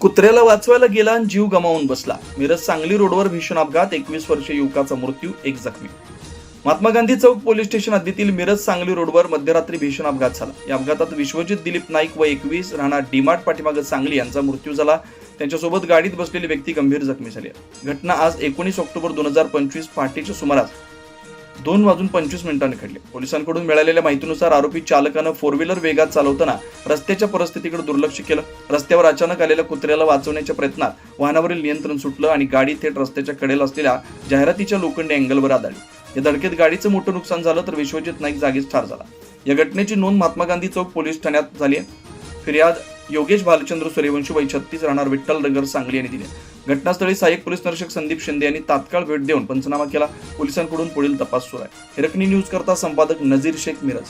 कुत्र्याला वाचवायला गेला आणि जीव गमावून बसला. मिरज सांगली रोडवर भीषण अपघात एकवीस वर्षीय युवकाचा मृत्यू एक जखमी. महात्मा गांधी चौक पोलीस स्टेशन हद्दीतील मिरज सांगली रोडवर मध्यरात्री भीषण अपघात झाला. या अपघातात विश्वजित दिलीप नाईक व एकवीस राहणार डीमार्ट पाठीमागे सांगली यांचा मृत्यू झाला. त्यांच्यासोबत गाडीत बसलेली व्यक्ती गंभीर जखमी झाली. घटना आज एकोणीस ऑक्टोबर दोन हजार पंचवीस पहाटेच्या सुमारास दोन वाजून पंचवीस मिनिटांनी घडले. पोलिसांकडून मिळालेल्या माहितीनुसार आरोपी चालकानं फोर व्हीलर वेगात चालवताना रस्त्याच्या परिस्थितीकडे दुर्लक्ष केलं. रस्त्यावर अचानक आलेल्या कुत्र्याला वाचवण्याच्या प्रयत्नात वाहनावरील नियंत्रण सुटलं आणि गाडी थेट रस्त्याच्या कडेला असलेल्या जाहिरातीच्या लोखंडी अँगलवर आदळली. या धडकेत गाडीचं मोठं नुकसान झालं तर विश्वजित नाईक जागीच ठार झाला. या घटनेची नोंद महात्मा गांधी चौक पोलीस ठाण्यात झाली आहे. फिर्याद योगेश भालचंद्र सूर्यवंशी वय छत्तीस राहणार विठ्ठल नगर सांगली यांनी दिले. घटनास्थळी सहाय्यक पोलीस निरीक्षक संदीप शिंदे यांनी तात्काळ भेट देऊन पंचनामा केला. पोलिसांकडून पुढील तपास सुरू आहे. हिरकणी न्यूज करता संपादक नजीर शेख मिरज.